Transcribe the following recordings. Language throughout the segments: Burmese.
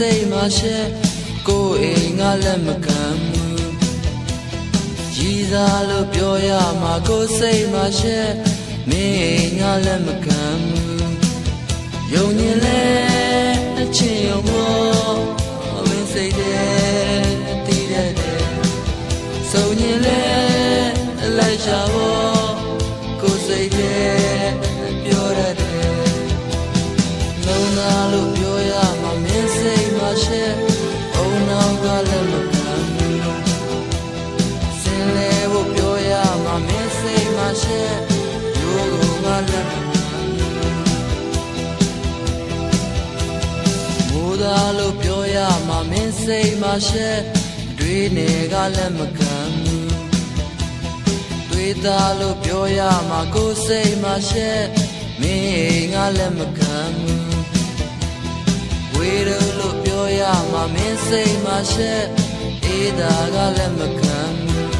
လို့ပြောရမှာမင်းစိတ်မှာရှက်ကိုယ်အိမ်ကလည်းမခံဘူးရည်စားလို့ပြောရမှာကိုယ်စိတ်မှာရှက်မင်းအိမ်ကလည်းမခံဘူးယုံရင်လဲအချင်းယုံမို့မင်းစိတ်တဲ့တ ရှက်အုံနောက်ကလည်းမခံဘူးစင်လေဖို့ပြောရမှာမင်းစိတ်မှာရှက်ရိုးကုန်ကလည်းမခံဘူးမိုးသားလို့ပြောရမှာမင်းစိတ်မှာရှက်တွေးနေကလည်းမခံဘူးတွေးသားလို့ပြောရမှာကိုယ်စိတ်မှာရှက်မင်းအိမ်ကလည်းမခံဘူးဝေရလို့ပြောရ မှာမင်းစိတ်မှာရှက်အေးတာကလည်းမခံဘူး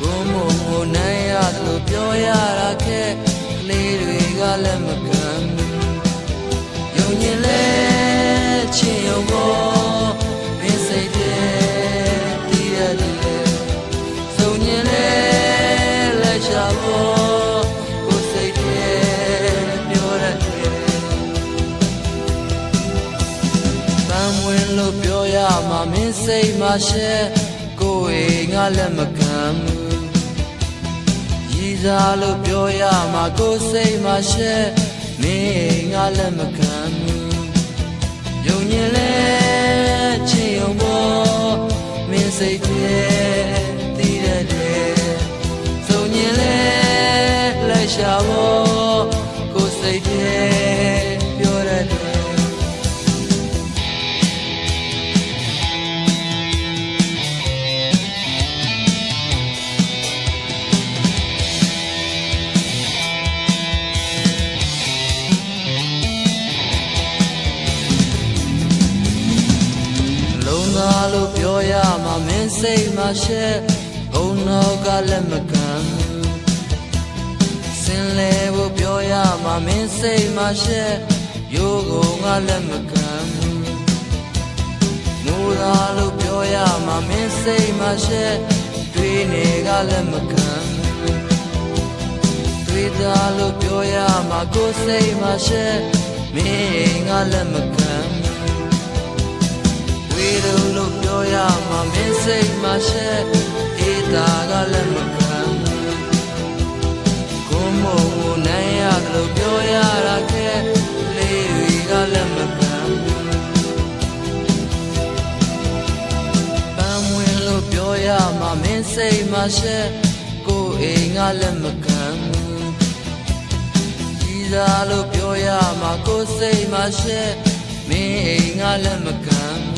ကိုမုံကိုနိုင်ရလို့ပြောရတာခက်ကလေးတွေကလည်းမခံဘူးယုံရင်လဲချင်ယုံ စိတ်မှာရှက်ကိုယ်အိမ်ကလည်းမခံဘူးရည်စားလို့ပြောရမှာကိုယ်စိတ်မှာရှက်မင်းအိမ်ကလည်းမခံဘူးယုံရင်လဲချင်ယုံဖို့မင်းစိတ်ရဲ့ သားလို့ပြောရမှာမင်းစိတ်မှာရှက်ဘုံတော့ကလည်းမခံဘူးစင်လေဖို့ပြောရမှာမင်းစိတ်မှာရှက်ရိုးကုန်ကလည်းမခံဘူးမိုးသားလို့ပြောရမှာမင်းစိတ်မှာရှက်တွေးနေကလည်းမခံဘူးတွေးသားလို့ပြောရမှာကိုယ်စိတ်မှာရှက်မင်းအိမ်ကလည်းမခံ ဘူးဝေရုံလို့ပြောရမှာမင်းစိတ်မှာရှက်အေးတာကလည်းမခံဘူးကိုမုံကိုနိုင်ရတယ်လို့ပြောရတာခက်လေးတွေကလည်းမခံဘူးပန်းဝင်လို့ပြောရမှာမင်းစိတ်မှာရှက်ကိုအိမ်ကလည်းမခံဘူးကြီးစားလို့ပြောရမှာကိုစိတ်မှာရှက်မင်းအိမ်ကလည်းမခံ